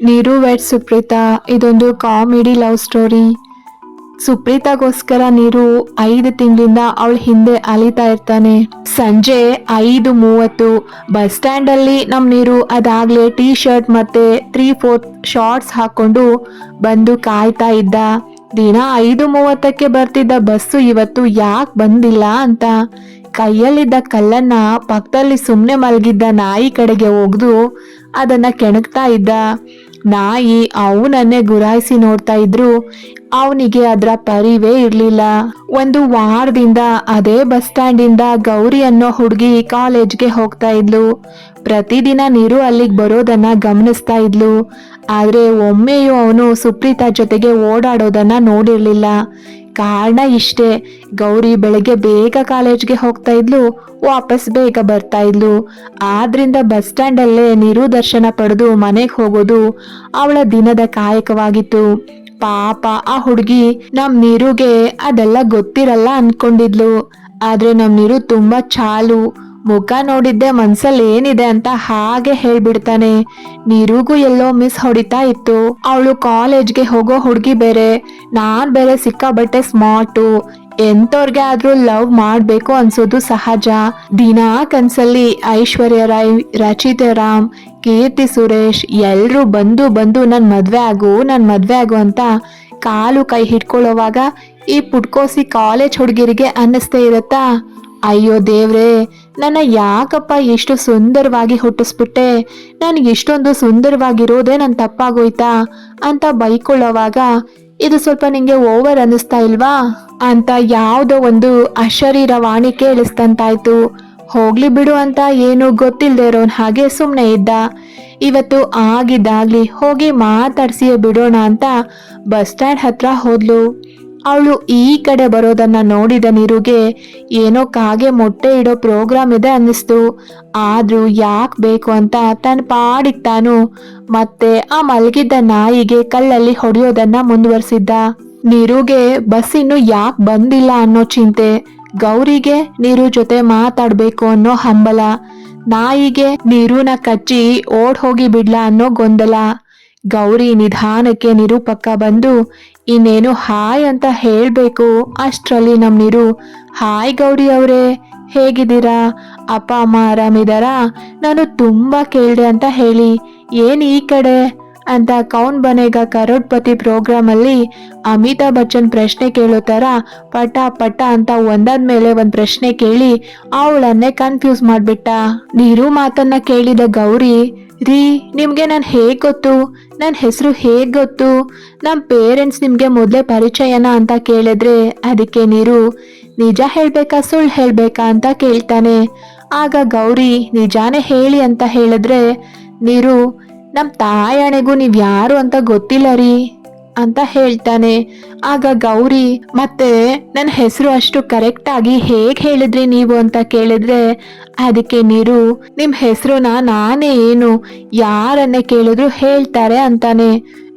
ನೀರು, ವೆಟ್, ಸುಪ್ರೀತಾ, ಇದೊಂದು comedy love story. ಸುಪ್ರೀತಾಗೋಸ್ಕರ ನೀರು ಐದು ತಿಂಗಳಿಂದ ಅವಳ ಹಿಂದೆ ಅಲಿತಾ ಇರ್ತಾನೆ. ಸಂಜೆ ಐದು ಮೂವತ್ತು, ಬಸ್ ಸ್ಟ್ಯಾಂಡ್ ಅಲ್ಲಿ ನಮ್ ನೀರು ಅದಾಗ್ಲೇ ಟೀ ಶರ್ಟ್ ಮತ್ತೆ ತ್ರೀ ಫೋರ್ತ್ ಶಾರ್ಟ್ಸ್ ಹಾಕೊಂಡು ಬಂದು ಕಾಯ್ತಾ ಇದ್ದ. ದಿನ ಐದು ಮೂವತ್ತಕ್ಕೆ ಬರ್ತಿದ್ದ ಬಸ್ಸು ಇವತ್ತು ಯಾಕೆ ಬಂದಿಲ್ಲ ಅಂತ. ಕೈಯಲ್ಲಿದ್ದ ಕಲ್ಲನ್ನ ಪಕ್ಕದಲ್ಲಿ ಸುಮ್ಮನೆ ಮಲಗಿದ್ದ ನಾಯಿ ಕಡೆಗೆ ಒಗ್ದು ಅದನ್ನ ಕೆಣಕ್ತಾ ಇದ್ದ. ನಾಯಿ ಅವನನ್ನೇ ಗುರಾಯಿಸಿ ನೋಡ್ತಾ ಇದ್ರು, ಅವನಿಗೆ ಅದರ ಪರಿವೇ ಇರಲಿಲ್ಲ. ಒಂದು ವಾರದಿಂದ ಅದೇ ಬಸ್ ಸ್ಟ್ಯಾಂಡ್ ಇಂದ ಗೌರಿ ಅನ್ನೋ ಹುಡುಗಿ ಕಾಲೇಜ್ಗೆ ಹೋಗ್ತಾ ಇದ್ಲು. ಪ್ರತಿದಿನ ನೀರು ಅಲ್ಲಿಗೆ ಬರೋದನ್ನ ಗಮನಿಸ್ತಾ ಇದ್ಲು. ಆದರೆ ಒಮ್ಮೆಯೂ ಅವನು ಸುಪ್ರೀತಾ ಜೊತೆಗೆ ಓಡಾಡೋದನ್ನ ನೋಡಿರ್ಲಿಲ್ಲ. ಕಾರಣ ಇಷ್ಟೇ. ಗೌರಿ ಬೆಳಗ್ಗೆ ಬೇಗ ಕಾಲೇಜ್ಗೆ ಹೋಗ್ತಾ ಇದ್ಲು, ವಾಪಸ್ ಬೇಗ ಬರ್ತಾ ಇದ್ಲು. ಆದ್ರಿಂದ ಬಸ್ ಸ್ಟ್ಯಾಂಡ್ ಅಲ್ಲೇ ನೀರು ದರ್ಶನ ಪಡೆದು ಮನೆಗೆ ಹೋಗೋದು ಅವಳ ದಿನದ ಕಾಯಕವಾಗಿತ್ತು. ಪಾಪ ಆ ಹುಡುಗಿ ನಮ್ ನೀರುಗೆ ಅದೆಲ್ಲ ಗೊತ್ತಿರಲ್ಲ ಅನ್ಕೊಂಡಿದ್ಲು. ಆದ್ರೆ ನಮ್ ನೀರು ತುಂಬಾ ಚಾಲು. ಮುಖ ನೋಡಿದ್ದೆ ಮನ್ಸಲ್ಲಿ ಏನಿದೆ ಅಂತ ಹಾಗೆ ಹೇಳ್ಬಿಡ್ತಾನೆ. ನೀರಿಗೂ ಎಲ್ಲೋ ಮಿಸ್ ಹೊಡಿತಾ ಇತ್ತು. ಅವಳು ಕಾಲೇಜ್ಗೆ ಹೋಗೋ ಹುಡುಗಿ ಬೇರೆ. ನಾನ್ ಬೇರೆ ಸಿಕ್ಕಾಬಟ್ಟೆ ಸ್ಮಾರ್ಟು. ಎಂತವ್ರಿಗೆ ಆದ್ರೂ ಲವ್ ಮಾಡ್ಬೇಕು ಅನ್ಸೋದು ಸಹಜ. ದಿನಾ ಕನ್ಸಲ್ಲಿ ಐಶ್ವರ್ಯ ರಾಯ್, ರಚಿತ ರಾಮ್, ಕೀರ್ತಿ ಸುರೇಶ್ ಎಲ್ರು ಬಂದು ಬಂದು ನನ್ ಮದ್ವೆ ಆಗು, ನನ್ ಮದ್ವೆ ಆಗು ಅಂತ ಕಾಲು ಕೈ ಹಿಡ್ಕೊಳ್ಳೋವಾಗ ಈ ಪುಟ್ಕೋಸಿ ಕಾಲೇಜ್ ಹುಡುಗಿರಿಗೆ ಅನ್ನಿಸ್ತೇ ಇರತ್ತಾ? ಅಯ್ಯೋ ದೇವ್ರೇ ನನ್ನ ಯಾಕಪ್ಪ ಎಷ್ಟು ಸುಂದರವಾಗಿ ಹುಟ್ಟಿಸ್ಬಿಟ್ಟೆ? ನಾನು ಎಷ್ಟೊಂದು ಸುಂದರವಾಗಿರೋದೇ ನನ್ನ ತಪ್ಪಾಗೋಯ್ತಾ? ಅಂತ ಬೈಕೊಳ್ಳೋವಾಗ, ಇದು ಸ್ವಲ್ಪ ನಿಂಗೆ ಓವರ್ ಅನ್ನಿಸ್ತಾ ಇಲ್ವಾ? ಅಂತ ಯಾವುದೋ ಒಂದು ಅಶರೀರ ವಾಣಿ ಕೇಳಿಸ್ತಂತಾಯ್ತು ಹೋಗ್ಲಿ ಬಿಡು ಅಂತ ಏನು ಗೊತ್ತಿಲ್ಲದೆ ಇರೋನ್ ಹಾಗೆ ಸುಮ್ಮನೆ ಇದ್ದ. ಇವತ್ತು ಆಗಿದ್ದಾಗ್ಲಿ ಹೋಗಿ ಮಾತಾಡ್ಸಿಯೇ ಬಿಡೋಣ ಅಂತ ಬಸ್ ಸ್ಟ್ಯಾಂಡ್ ಹತ್ರ ಹೋದ್ಲು. ಅವಳು ಈ ಕಡೆ ಬರೋದನ್ನ ನೋಡಿದ ನಿರುಗೆ ಏನೋ ಕಾಗೆ ಮೊಟ್ಟೆ ಇಡೋ ಪ್ರೋಗ್ರಾಮ್ ಇದೆ ಅನ್ನಿಸ್ತು. ಆದ್ರೂ ಯಾಕೆ ಬೇಕು ಅಂತ ತನ್ನ ಪಾಡಿಗೆ ತಾನು ಮತ್ತೆ ಆ ಮಲಗಿದ್ದ ನಾಯಿಗೆ ಕಲ್ಲಲ್ಲಿ ಹೊಡೆಯೋದನ್ನ ಮುಂದುವರಿಸಿದ್ದ. ನಿರುಗೆ ಬಸ್ ಇನ್ನು ಯಾಕೆ ಬಂದಿಲ್ಲ ಅನ್ನೋ ಚಿಂತೆ. ಗೌರಿಗೆ ನೀರು ಜೊತೆ ಮಾತಾಡ್ಬೇಕು ಅನ್ನೋ ಹಂಬಲ. ನಾಯಿಗೆ ನೀರುನ ಕಚ್ಚಿ ಓಡ್ ಹೋಗಿ ಬಿಡ್ಲಾ ಅನ್ನೋ ಗೊಂದಲ. ಗೌರಿ ನಿಧಾನಕ್ಕೆ ನಿರು ಪಕ್ಕ ಬಂದು ಇನ್ನೇನು ಹಾಯ್ ಅಂತ ಹೇಳಬೇಕು? ಅಷ್ಟರಲ್ಲಿ ನಮ್ಮ ನೀರು, ಹಾಯ್ ಗೌರಿ ಅವರೇ, ಹೇಗಿದ್ದೀರಾ? ಅಪ್ಪ, ಅಮ್ಮ ಆರಾಮಿದಾರಾ? ನಾನು ತುಂಬಾ ಕೇಳಿದೆ ಅಂತ ಹೇಳಿ, ಏನು ಈ ಕಡೆ? ಅಂತ ಕೌನ್ ಬನೇಗ ಕರೋಡ್ಪತಿ ಪ್ರೋಗ್ರಾಮ್ ಅಲ್ಲಿ ಅಮಿತಾಬ್ ಬಚ್ಚನ್ ಪ್ರಶ್ನೆ ಕೇಳೋ ತರ ಪಟ ಪಟ ಅಂತ ಒಂದಾದ ಮೇಲೆ ಒಂದು ಪ್ರಶ್ನೆ ಕೇಳಿ, ಅವಳನ್ನೇ ಕನ್ಫ್ಯೂಸ್ ಮಾಡಿಬಿಟ್ಟ. ನೀರು ಮಾತನ್ನ ಕೇಳಿದ ಗೌರಿ ರೀ, ನಿಮಗೆ ನಾನು ಹೇಗೆ ಗೊತ್ತು? ನನ್ನ ಹೆಸರು ಹೇಗೆ ಗೊತ್ತು? ನಮ್ಮ ಪೇರೆಂಟ್ಸ್ ನಿಮಗೆ ಮೊದಲೇ ಪರಿಚಯನ ಅಂತ ಕೇಳಿದ್ರೆ ಅದಕ್ಕೆ ನೀರು, ನಿಜ ಹೇಳ್ಬೇಕಾ ಸುಳ್ಳು ಹೇಳ್ಬೇಕಾ ಅಂತ ಕೇಳ್ತಾನೆ. ಆಗ ಗೌರಿ, ನಿಜಾನೇ ಹೇಳಿ ಅಂತ ಹೇಳಿದ್ರೆ, ನೀರು ನಮ್ಮ ತಾಯಣೆಗೂ ನೀವು ಯಾರು ಅಂತ ಗೊತ್ತಿಲ್ಲ ರೀ. ಅಂತ ಹೇಳ್ತಾನೆ. ಆಗ ಗೌರಿ, ಮತ್ತೆ ನನ್ನ ಹೆಸರು ಅಷ್ಟು ಕರೆಕ್ಟ್ ಆಗಿ ಹೇಗ್ ಹೇಳಿದ್ರಿ ನೀವು ಅಂತ ಕೇಳಿದ್ರೆ, ಅದಕ್ಕೆ ನೀರು, ನಿಮ್ ಹೆಸರುನ ನಾನೇ ಏನು, ಯಾರನ್ನೇ ಕೇಳಿದ್ರು ಹೇಳ್ತಾರೆ ಅಂತಾನೆ.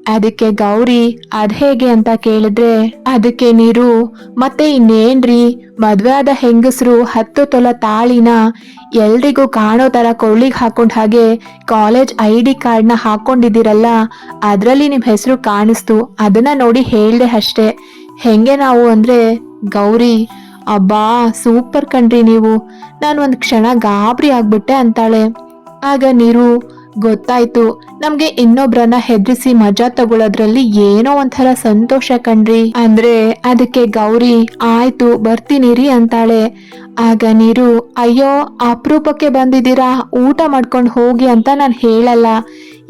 ಅದಕ್ಕೆ ಗೌರಿ, ಅದ್ ಹೇಗೆ ಅಂತ ಕೇಳಿದ್ರೆ, ಅದಕ್ಕೆ ನೀರು, ಮತ್ತೆ ಇನ್ನೇನ್ರಿ? ಮದ್ವೆ ಆದ ಹೆಂಗಸರು ಹತ್ತು ತೊಲ ತಾಳಿನ ಎಲ್ರಿಗೂ ಕಾಣೋ ತರ ಕೊಳ್ಳಿಗೆ ಹಾಕೊಂಡ್ ಹಾಗೆ ಕಾಲೇಜ್ ಐ ಡಿ ಕಾರ್ಡ್ನ ಹಾಕೊಂಡಿದ್ದೀರಲ್ಲ, ಅದರಲ್ಲಿ ನಿಮ್ಮ ಹೆಸರು ಕಾಣಿಸ್ತು. ಅದನ್ನ ನೋಡಿ ಹೇಳ್ದೆ ಅಷ್ಟೇ. ಹೆಂಗೆ ನಾವು ಅಂದ್ರೆ, ಗೌರಿ, ಅಬ್ಬಾ, ಸೂಪರ್ ಕಣ್ರಿ ನೀವು. ನಾನು ಒಂದು ಕ್ಷಣ ಗಾಬರಿ ಆಗ್ಬಿಟ್ಟೆ ಅಂತಾಳೆ. ಆಗ ನೀರು ಗೊತ್ತಾಯ್ತು. ನಮ್ಗೆ ಇನ್ನೊಬ್ರನ್ನ ಹೆದರಿಸಿ ಮಜಾ ತಗೊಳ್ಳೋದ್ರಲ್ಲಿ ಏನೋ ಒಂಥರ ಸಂತೋಷ ಕಣ್ರಿ. ಅಂದ್ರೆ ಅದಕ್ಕೆ ಗೌರಿ, ಆಯ್ತು, ಬರ್ತೀನಿ ರೀ ಅಂತಾಳೆ. ಆಗ ನೀರು, ಅಯ್ಯೋ, ಅಪರೂಪಕ್ಕೆ ಬಂದಿದ್ದೀರಾ? ಊಟ ಮಾಡ್ಕೊಂಡು ಹೋಗಿ ಅಂತ ನಾನು ಹೇಳಲ್ಲ.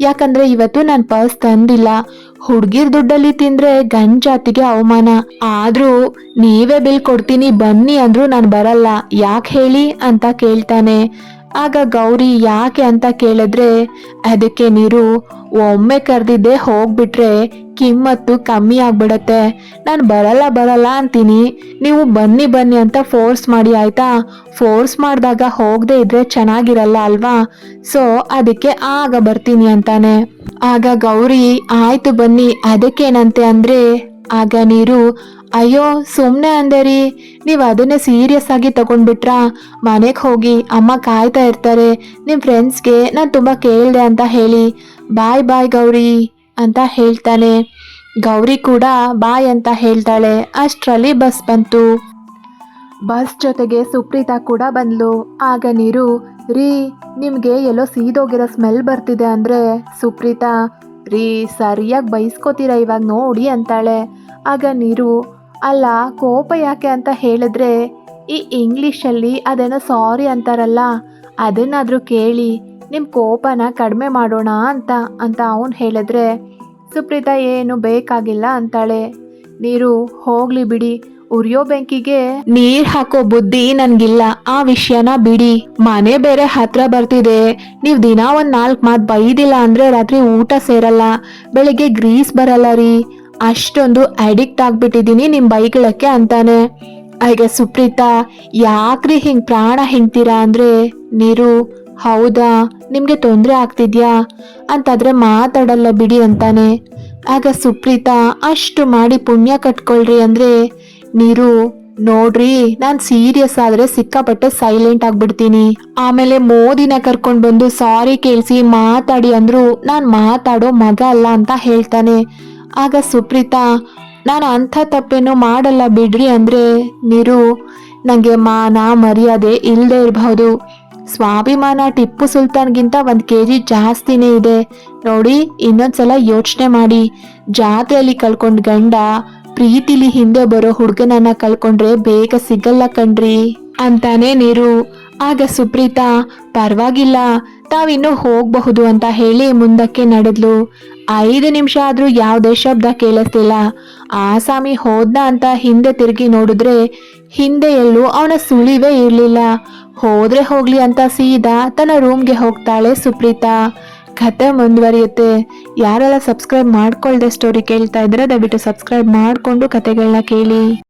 ಯಾಕಂದ್ರೆ ಇವತ್ತು ನಾನು ಪರ್ಸ್ ತಂದಿಲ್ಲ. ಹುಡ್ಗಿರ್ ದುಡ್ಡಲ್ಲಿ ತಿಂದ್ರೆ ಗಂಜಾತಿಗೆ ಜಾತಿಗೆ ಅವಮಾನ. ಆದ್ರೂ ನೀವೇ ಬಿಲ್ ಕೊಡ್ತೀನಿ, ಬನ್ನಿ ಅಂದ್ರೂ ನಾನು ಬರಲ್ಲ. ಯಾಕೆ ಹೇಳಿ? ಅಂತ ಕೇಳ್ತಾನೆ. ಆಗ ಗೌರಿ ಯಾಕೆ ಅಂತ ಕೇಳಿದ್ರೆ, ಅದಕ್ಕೆ ನೀರು ಒಮ್ಮೆ ಕರೆದಿದ್ದೆ ಹೋಗ್ಬಿಟ್ರೆ ಕಿಮ್ಮತ್ತು ಕಮ್ಮಿ ಆಗ್ಬಿಡತ್ತೆ. ನಾನು ಬರಲ್ಲ ಬರಲ್ಲ ಅಂತೀನಿ. ನೀವು ಬನ್ನಿ ಬನ್ನಿ ಅಂತ ಫೋರ್ಸ್ ಮಾಡಿ, ಆಯ್ತಾ? ಫೋರ್ಸ್ ಮಾಡಿದಾಗ ಹೋಗದೆ ಇದ್ರೆ ಚೆನ್ನಾಗಿರಲ್ಲ ಅಲ್ವಾ? ಸೊ ಅದಕ್ಕೆ ಆಗ ಬರ್ತೀನಿ ಅಂತಾನೆ. ಆಗ ಗೌರಿ, ಆಯ್ತು ಬನ್ನಿ, ಅದಕ್ಕೇನಂತೆ ಅಂದ್ರೆ, ಆಗ ನೀರು ಅಯ್ಯೋ ಸುಮ್ಮನೆ ಅಂದೆ ರೀ ನೀವು ಅದನ್ನೇ ಸೀರಿಯಸ್ ಆಗಿ ತಗೊಂಡ್ಬಿಟ್ರಾ? ಮನೆಗೆ ಹೋಗಿ ಅಮ್ಮ ಕಾಯ್ತಾ ಇರ್ತಾರೆ. ನಿಮ್ಮ ಫ್ರೆಂಡ್ಸ್ಗೆ ನಾನು ತುಂಬ ಕೇಳಿದೆ ಅಂತ ಹೇಳಿ. ಬಾಯ್ ಬಾಯ್ ಗೌರಿ ಅಂತ ಹೇಳ್ತಾನೆ. ಗೌರಿ ಕೂಡ ಬಾಯ್ ಅಂತ ಹೇಳ್ತಾಳೆ. ಅಷ್ಟರಲ್ಲಿ ಬಸ್ ಬಂತು. ಬಸ್ ಜೊತೆಗೆ ಸುಪ್ರೀತಾ ಕೂಡ ಬಂದ್ಲು. ಆಗ ನೀರು, ರೀ, ನಿಮಗೆ ಎಲ್ಲೋ ಸೀದೋಗಿರೋ ಸ್ಮೆಲ್ ಬರ್ತಿದೆ ಅಂದ್ರೆ ಸುಪ್ರೀತಾ, ರೀ, ಸರಿಯಾಗಿ ಬೈಸ್ಕೋತೀರ ಇವಾಗ ನೋಡಿ ಅಂತಾಳೆ. ಆಗ ನೀರು ಅಲ್ಲ, ಕೋಪ ಯಾಕೆ ಅಂತ ಹೇಳಿದ್ರೆ, ಈ ಇಂಗ್ಲೀಷಲ್ಲಿ ಅದೇನೋ ಸಾರಿ ಅಂತಾರಲ್ಲ, ಅದನ್ನಾದರೂ ಕೇಳಿ ನಿಮ್ಮ ಕೋಪನ ಕಡಿಮೆ ಮಾಡೋಣ ಅಂತ ಅಂತ ಅವನು ಹೇಳಿದ್ರೆ, ಸುಪ್ರೀತಾ, ಏನು ಬೇಕಾಗಿಲ್ಲ ಅಂತಾಳೆ. ನೀರು ಹೋಗ್ಲಿ ಬಿಡಿ, ಉರಿಯೋ ಬೆಂಕಿಗೆ ನೀರ್ ಹಾಕೋ ಬುದ್ಧಿ ನನ್ಗಿಲ್ಲ, ಆ ವಿಷಯನ ಬಿಡಿ. ಮನೆ ಬೇರೆ ಹತ್ರ ಬರ್ತಿದೆ, ನೀವ್ ದಿನ ಒಂದ್ ನಾಲ್ಕು ಮಾತ್ ಬೈದಿಲ್ಲ ಅಂದ್ರೆ ರಾತ್ರಿ ಊಟ ಸೇರಲ್ಲ, ಬೆಳಿಗ್ಗೆ ಗ್ರೀಸ್ ಬರಲ್ಲ ರೀ. ಅಷ್ಟೊಂದು ಅಡಿಕ್ಟ್ ಆಗಿಬಿಟ್ಟಿದ್ದೀನಿ ನಿಮ್ಮ ಬೈಗಳಕ್ಕೆ ಅಂತಾನೆ. ಈಗ ಸುಪ್ರೀತಾ, ಯಾಕ್ರಿ ಹಿಂಗೆ ಪ್ರಾಣ ಹಿಂಡ್ತೀರಾ ಅಂದ್ರೆ? ನೀರು, ಹೌದಾ? ನಿಮಗೆ ತೊಂದರೆ ಆಗ್ತಿದ್ಯಾ? ಅಂತಾದ್ರೆ ಮಾತಾಡಲ್ಲ ಬಿಡಿ ಅಂತಾನೆ. ಆಗ ಸುಪ್ರೀತಾ, ಅಷ್ಟು ಮಾಡಿ ಪುಣ್ಯ ಕಟ್ಕೊಳ್ರಿ ಅಂದ್ರೆ? ನೀರು, ನೋಡ್ರಿ, ನಾನು ಸೀರಿಯಸ್ ಆದ್ರೆ ಸಿಕ್ಕಾಪಟ್ಟೆ ಸೈಲೆಂಟ್ ಆಗ್ಬಿಡ್ತೀನಿ. ಆಮೇಲೆ ಮೋದಿನ ಕರ್ಕೊಂಡು ಬಂದು ಸಾರಿ ಕೇಳಿಸಿ ಮಾತಾಡಿ ಅಂದ್ರು, ನಾನು ಮಾತಾಡೋ ಮಗ ಅಲ್ಲ ಅಂತ ಹೇಳ್ತಾನೆ. ಆಗ ಸುಪ್ರೀತಾ, ನಾನು ಅಂಥ ತಪ್ಪೇನು ಮಾಡಲ್ಲ ಬಿಡ್ರಿ ಅಂದರೆ ನೀರು ನನಗೆ ಮಾನ ಮರ್ಯಾದೆ ಇಲ್ಲದೆ ಇರಬಹುದು. ಸ್ವಾಭಿಮಾನ ಟಿಪ್ಪು ಸುಲ್ತಾನ್ಗಿಂತ ಒಂದು ಕೆ ಜಿ ಜಾಸ್ತಿನೇ ಇದೆ. ನೋಡಿ, ಇನ್ನೊಂದ್ಸಲ ಯೋಚನೆ ಮಾಡಿ. ಜಾತ್ರೆಯಲ್ಲಿ ಕಳ್ಕೊಂಡು ಗಂಡ, ಪ್ರೀತಿಲಿ ಹಿಂದೆ ಬರೋ ಹುಡುಗನನ್ನ ಕಳ್ಕೊಂಡ್ರೆ ಬೇಗ ಸಿಗಲ್ಲ ಕಣ್ರಿ, ಅಂತಾನೆ ನೀರು. ಆಗ ಸುಪ್ರೀತಾ, ಪರವಾಗಿಲ್ಲ, ತಾವಿನ್ನೂ ಹೋಗಬಹುದು ಅಂತ ಹೇಳಿ ಮುಂದಕ್ಕೆ ನಡೆದ್ಲು. ಐದು ನಿಮಿಷ ಆದರೂ ಯಾವುದೇ ಶಬ್ದ ಕೇಳಿಸ್ತಿಲ್ಲ. ಆಸಾಮಿ ಹೋದ್ನ ಅಂತ ಹಿಂದೆ ತಿರುಗಿ ನೋಡಿದ್ರೆ ಹಿಂದೆ ಎಲ್ಲೂ ಅವನ ಸುಳಿವೇ ಇರಲಿಲ್ಲ. ಹೋದ್ರೆ ಹೋಗ್ಲಿ ಅಂತ ಸೀದಾ ತನ್ನ ರೂಮ್ಗೆ ಹೋಗ್ತಾಳೆ ಸುಪ್ರೀತಾ. ಕತೆ ಮುಂದುವರಿಯುತ್ತೆ. ಯಾರೆಲ್ಲ ಸಬ್ಸ್ಕ್ರೈಬ್ ಮಾಡ್ಕೊಳ್ದೆ ಸ್ಟೋರಿ ಕೇಳ್ತಾ ಇದ್ರೆ ದಯವಿಟ್ಟು ಸಬ್ಸ್ಕ್ರೈಬ್ ಮಾಡಿಕೊಂಡು ಕತೆಗಳನ್ನ ಕೇಳಿ.